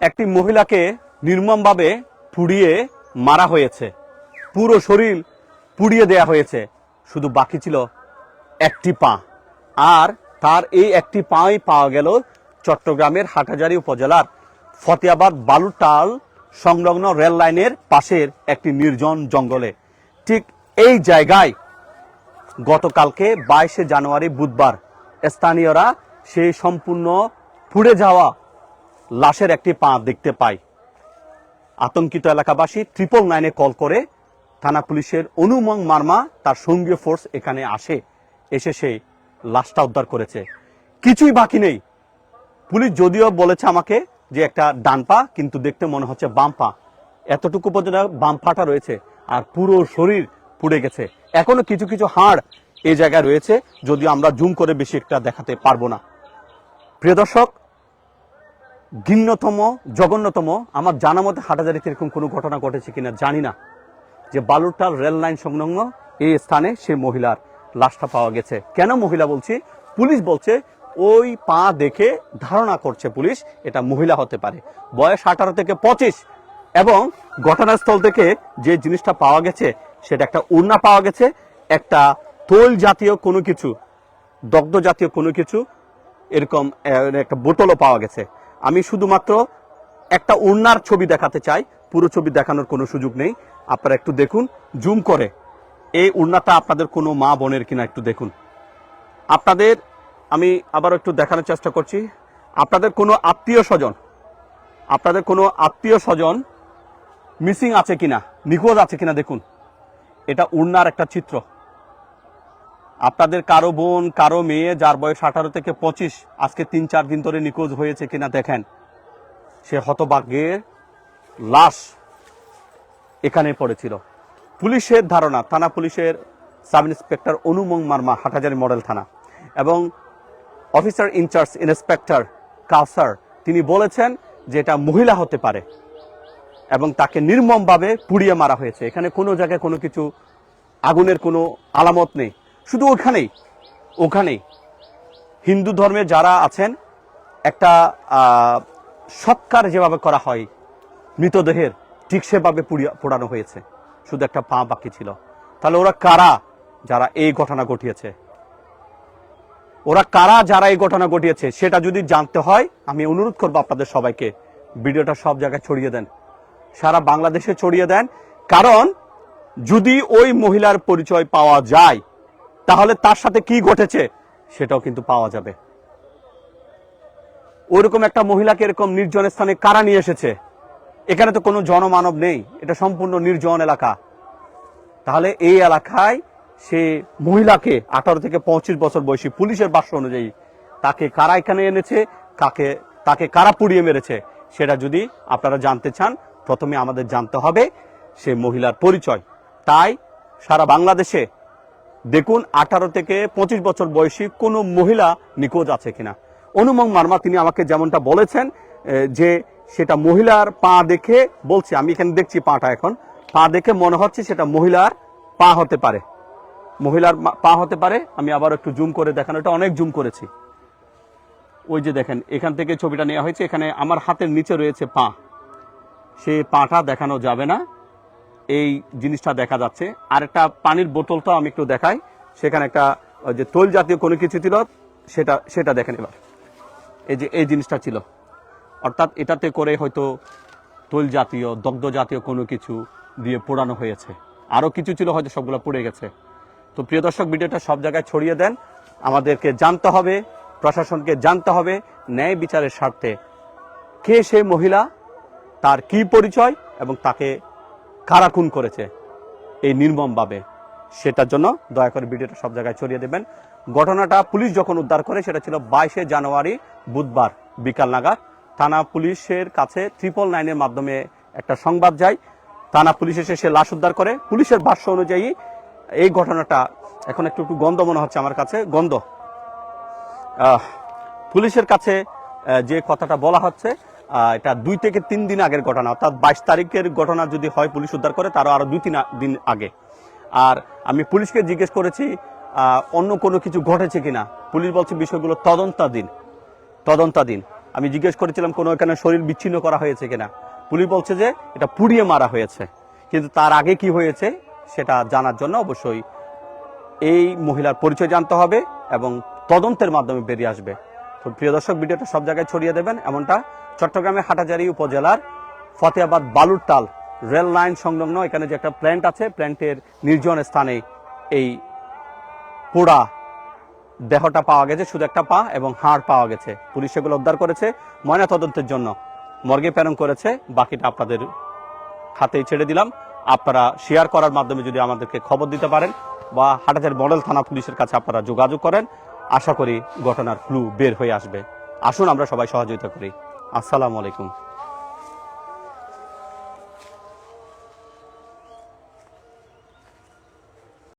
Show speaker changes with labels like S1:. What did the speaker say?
S1: একটি মহিলাকে নির্মমভাবে পুড়িয়ে মারা হয়েছে। পুরো শরীর পুড়িয়ে দেয়া হয়েছে। শুধু বাকি ছিল একটি পা। আর তার এই একটি পাই পাওয়া গেল চট্টগ্রামের হাটাজারি উপজেলার ফতেয়াবাদ বালুটাল সংলগ্ন রেল লাইনের পাশের একটি নির্জন জঙ্গলে। ঠিক এই জায়গায় গতকালকে বাইশে জানুয়ারি বুধবার স্থানীয়রা সেই সম্পূর্ণ পুড়ে যাওয়া লাশের একটি পা দেখতে পায় আতঙ্কিত এলাকাবাসী ট্রিপল নাইনে কল করে থানা পুলিশের অনুমং মার্মা তার সঙ্গীয় ফোর্স এখানে আসে, এসে সেই লাশটা উদ্ধার করেছে। কিছুই বাকি নেই। পুলিশ যদিও বলেছে আমাকে যে একটা ডান পা, কিন্তু দেখতে মনে হচ্ছে বাম পা। এতটুকু পর্যন্ত বাম পাটা রয়েছে আর পুরো শরীর পুড়ে গেছে। এখনও কিছু কিছু হাড় এই জায়গায় রয়েছে, যদিও আমরা জুম করে বেশি একটা দেখাতে পারব না। প্রিয় দর্শক ঘৃণ্যতম, জঘন্যতম, আমার জানা মতে হাটাজারিতে এরকম কোনো ঘটনা ঘটেছে কিনা জানি না। যে বালুরটাল রেল লাইন সংলগ্ন এই স্থানে সে মহিলার লাশটা পাওয়া গেছে। কেন মহিলা বলছি? পুলিশ বলছে, ওই পা দেখে ধারণা করছে পুলিশ, এটা মহিলা হতে পারে। বয়স আঠারো থেকে পঁচিশ। এবং ঘটনাস্থল থেকে যে জিনিসটা পাওয়া গেছে, সেটা একটা উড়না পাওয়া গেছে, একটা তোল জাতীয় কোনো কিছু, দগ্ধ জাতীয় কোনো কিছু, এরকম একটা বোতলও পাওয়া গেছে। আমি শুধুমাত্র একটা উন্নার ছবি দেখাতে চাই। পুরো ছবি দেখানোর কোনো সুযোগ নেই। আপনারা একটু দেখুন, জুম করে। এই উন্নাটা আপনাদের কোনো মা বোনের কিনা একটু দেখুন। আপনাদের, আমি আবার একটু দেখানোর চেষ্টা করছি। আপনাদের কোনো আত্মীয় স্বজন, আপনাদের কোনো আত্মীয় স্বজন মিসিং আছে কিনা, নিখোঁজ আছে কিনা দেখুন। এটা উন্নার একটা চিত্র। আপনাদের কারও বোন, কারও মেয়ে যার বয়স আঠারো থেকে পঁচিশ, আজকে তিন, চার দিন ধরে নিখোঁজ হয়েছে কিনা দেখেন। সে হতভাগ্যের লাশ এখানে পড়েছিল। পুলিশের ধারণা, থানা পুলিশের sub inspector Anumong Marma Hathazari model থানা, এবং অফিসার ইনচার্জ ইন্সপেক্টর কাউসার, তিনি বলেছেন যে এটা মহিলা হতে পারে এবং তাকে নির্মমভাবে পুড়িয়ে মারা হয়েছে। এখানে কোনো জায়গায় কোনো কিছু, আগুনের কোনো আলামত নেই। শুধু ওখানেই ওখানেই। হিন্দু ধর্মে যারা আছেন, একটা সৎকার যেভাবে করা হয়, মৃতদেহের, ঠিক সেভাবে পোড়ানো হয়েছে। শুধু একটা পা বাকি ছিল। তাহলে ওরা কারা যারা এই ঘটনা ঘটিয়েছে? ওরা কারা যারা এই ঘটনা ঘটিয়েছে? সেটা যদি জানতে হয়, আমি অনুরোধ করব আপনাদের সবাইকে, ভিডিওটা সব জায়গায় ছড়িয়ে দেন। সারা বাংলাদেশে ছড়িয়ে দেন। কারণ যদি ওই মহিলার পরিচয় পাওয়া যায় তাহলে তার সাথে কি ঘটেছে সেটাও কিন্তু পাওয়া যাবে। ওইরকম একটা মহিলাকে এরকম নির্জন স্থানে কারা নিয়ে এসেছে? এখানে তো কোনো জনমানব নেই, এটা সম্পূর্ণ নির্জন এলাকা। তাহলে এই এলাকায় সে মহিলাকে আঠারো থেকে পঁচিশ বছর বয়সী পুলিশের বাক্য অনুযায়ী তাকে কারা এখানে এনেছে, কাকে, তাকে কারা পুড়িয়ে মেরেছে, সেটা যদি আপনারা জানতে চান, প্রথমে আমাদের জানতে হবে সে মহিলার পরিচয়। তাই সারা বাংলাদেশে দেখুন, আঠারো থেকে পঁচিশ বছর বয়সী কোনো মহিলা নিখোঁজ আছে কিনা। অনুমং মার্মা, তিনি আমাকে যেমনটা বলেছেন যে সেটা মহিলার পা দেখে বলছি, আমি এখানে দেখছি পাটা এখন, পা দেখে মনে হচ্ছে সেটা মহিলার পা হতে পারে। মহিলার পা হতে পারে, আমি আবার একটু জুম করে দেখানো, এটা অনেক জুম করেছি। ওই যে দেখেন, এখান থেকে ছবিটা নেওয়া হয়েছে, এখানে আমার হাতের নিচে রয়েছে পা। সেই পাটা দেখানো যাবে না। এই জিনিসটা দেখা যাচ্ছে। আর একটা পানির বোতলটাও আমি একটু দেখাই। সেখানে একটা যে তৈল জাতীয় কোনো কিছু ছিল, সেটা সেটা দেখেন এবার। এই যে, এই জিনিসটা ছিল। অর্থাৎ এটাতে করে হয়তো তৈল জাতীয়, দগ্ধ জাতীয় কোনো কিছু দিয়ে পোড়ানো হয়েছে। আরও কিছু ছিল হয়তো সবগুলো পুড়ে গেছে। তো প্রিয় দর্শক, ভিডিওটা সব জায়গায় ছড়িয়ে দেন। আমাদেরকে জানতে হবে, প্রশাসনকে জানতে হবে ন্যায় বিচারের স্বার্থে কে সে মহিলা, তার কি পরিচয় এবং তাকে কারা খুন করেছে এই নির্মমভাবে, সেটার জন্য দয়া করে ভিডিওটা সব জায়গায় ছড়িয়ে দেবেন। ঘটনাটা পুলিশ যখন উদ্ধার করে, সেটা ছিল বাইশে জানুয়ারি বুধবার বিকাল নাগাদ। থানা পুলিশের কাছে ট্রিপল নাইনের মাধ্যমে একটা সংবাদ যায়। থানা পুলিশ এসে সে লাশ উদ্ধার করে। পুলিশের ভাষ্য অনুযায়ী এই ঘটনাটা এখন একটু একটু গন্ধ মনে হচ্ছে আমার কাছে। গন্ধ। পুলিশের কাছে যে কথাটা বলা হচ্ছে এটা দুই থেকে তিন দিন আগের ঘটনা, অর্থাৎ বাইশ তারিখের ঘটনা যদি হয়, পুলিশ উদ্ধার করে, তারও আরও দুই তিন দিন আগে। আর আমি পুলিশকে জিজ্ঞেস করেছি অন্য কোনো কিছু ঘটেছে কিনা? পুলিশ বলছে, বিষয়গুলো তদন্তাধীন তদন্তাধীন। আমি জিজ্ঞেস করেছিলাম, কোনো এখানে শরীর বিচ্ছিন্ন করা হয়েছে কিনা? পুলিশ বলছে যে, এটা পুড়িয়ে মারা হয়েছে। কিন্তু তার আগে কি হয়েছে, সেটা জানার জন্য অবশ্যই এই মহিলার পরিচয় জানতে হবে এবং তদন্তের মাধ্যমে বেরিয়ে আসবে। তো প্রিয় দর্শক, ভিডিওটা সব জায়গায় ছড়িয়ে দেবেন, এমনটা চট্টগ্রামের হাটাজারি উপজেলার ফতেহাবাদ বালুরটাল রেল লাইন সংলগ্ন, এখানে যে একটা প্ল্যান্ট আছে প্ল্যান্টের নির্জন স্থানে এই পোড়া দেহটা পাওয়া গেছে, শুধু একটা পা এবং হাড় পাওয়া গেছে। পুলিশ সেগুলো উদ্ধার করেছে ময়না তদন্তের জন্য। মর্গে প্রেরণ করেছে, বাকিটা আপনাদের হাতেই ছেড়ে দিলাম। আপনারা শেয়ার করার মাধ্যমে যদি আমাদেরকে খবর দিতে পারেন বা হাটাজার মডেল থানা পুলিশের কাছে আপনারা যোগাযোগ করেন, আশা করি ঘটনার ক্লু বের হয়ে আসবে। আসুন, আমরা সবাই সহযোগিতা করি। আসসালামু আলাইকুম।